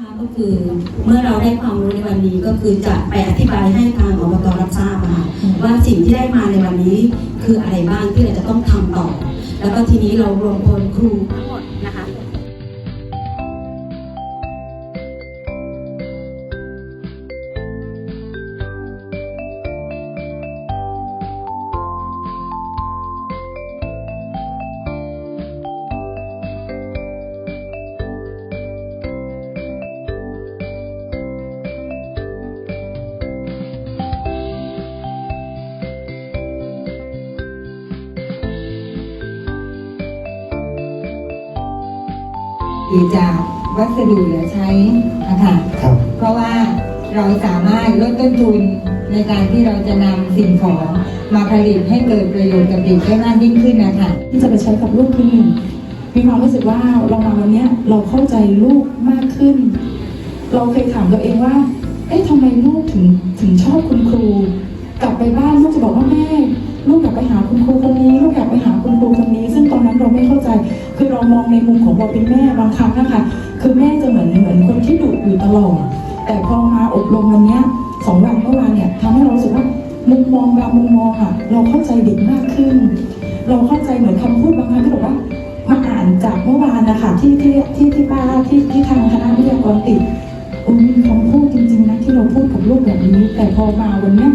นะคะก็คือเมื่อเราได้ความรู้ในวันนี้ก็คือจะไปอธิบายให้ทางอบตรับทราบอะค่ะว่าสิ่งที่ได้มาในวันนี้คืออะไรบ้างที่เราจะต้องทำต่อ แล้วก็ทีนี้เรารวมพลครูทั้งหมดนะคะ จากวัสดุเหลือใช้นะคะครับ เพราะว่าเราสามารถลดต้นทุนในการที่เราจะนำสิ่งของมาผลิตให้เกิดประโยชน์กับเด็กได้มากยิ่งขึ้นนะคะที่จะไปใช้กับลูกที่หนึ่งมีความรู้สึกว่าเรามาวันเนี้ยเราเข้าใจลูกมากขึ้น เราเคยถามตัวเองว่า เอ๊ะทำไมลูกถึงถึงชอบคุณครู ในมุมขอเป็นแม่บางครั้งนะคะคือแม่จะเหมือนเหมือนคนที่ดุอยู่ตลอด แต่พอมาอบรมวันนี้สองวันเมื่อวานเนี่ยทำให้เรารู้สึกว่ามุมมองบางมุมมองอะเราเข้าใจเด็กมากขึ้น เราเข้าใจเหมือนคำพูดบางครั้งที่บอกว่ามาอ่านจากเมื่อวานนะคะที่ที่ที่ที่ป้าที่ที่ทางคณะวิทยากรติดโอ้มีคำพูดจริงๆนะที่เราพูดกับลูกแบบนี้ แต่พอมาวันนี้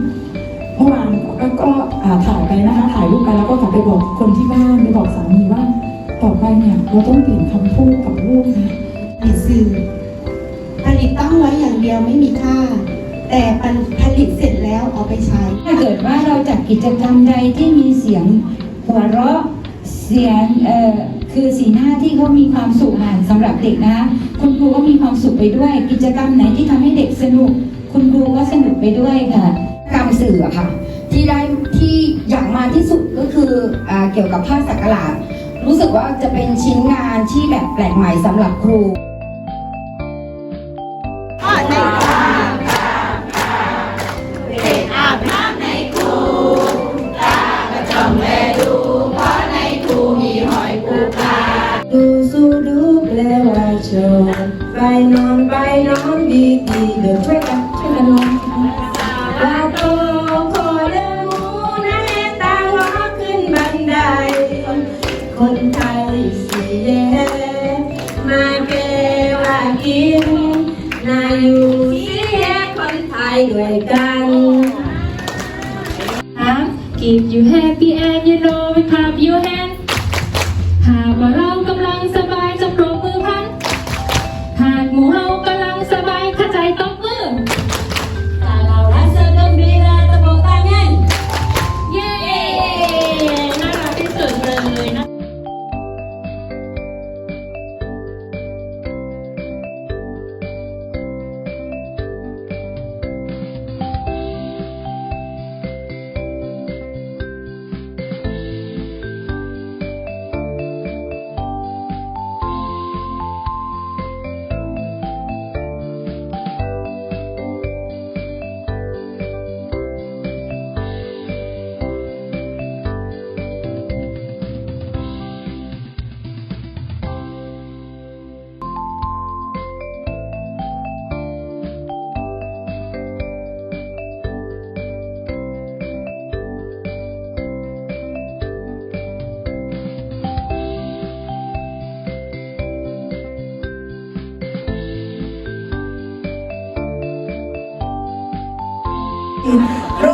เมื่อวานก็ก็อ่าถ่ายไปนะคะถ่ายรูปไปแล้วก็กลับไปบอกคนที่ เนี่ยเราต้องเปลี่ยนคำพูดกับลูกนะผลิตสื่อผลิตตั้งไว้อย่างเดียวไม่มีค่า แต่ผลิตเสร็จแล้วเอาไปใช้ ถ้าเกิดว่าเราจัดกิจกรรมใดที่มีเสียงหัวเราะเสียงเอ่อคือสีหน้าที่เขามีความสุขอ่านสำหรับเด็กนะคะคุณครูก็มีความสุขไปด้วย กิจกรรมไหนที่ทำให้เด็กสนุก คุณครูก็สนุกไปด้วยค่ะกรรมสื่ออะค่ะ ที่ได้ที่อยากมาที่สุดก็คืออาเกี่ยวกับภาพสักหลาด รู้สึกว่าจะเป็นชิ้นงานที่แบบแปลกใหม่สำหรับครูดูสู้ดูแปลว่าโชว์ไปนอนไปนอนดีดีเดี๋ยวช่วยกันช่วยกันนอน มาเกว่ากินนาอยู่สีแย่คนไทยด้วยกัน Give you happy and you know we clap your hand หากว่าเรากำลังสบายจงปรบมือพัน หากหมู่เฮากำลังสบายข้าใจต้อง โร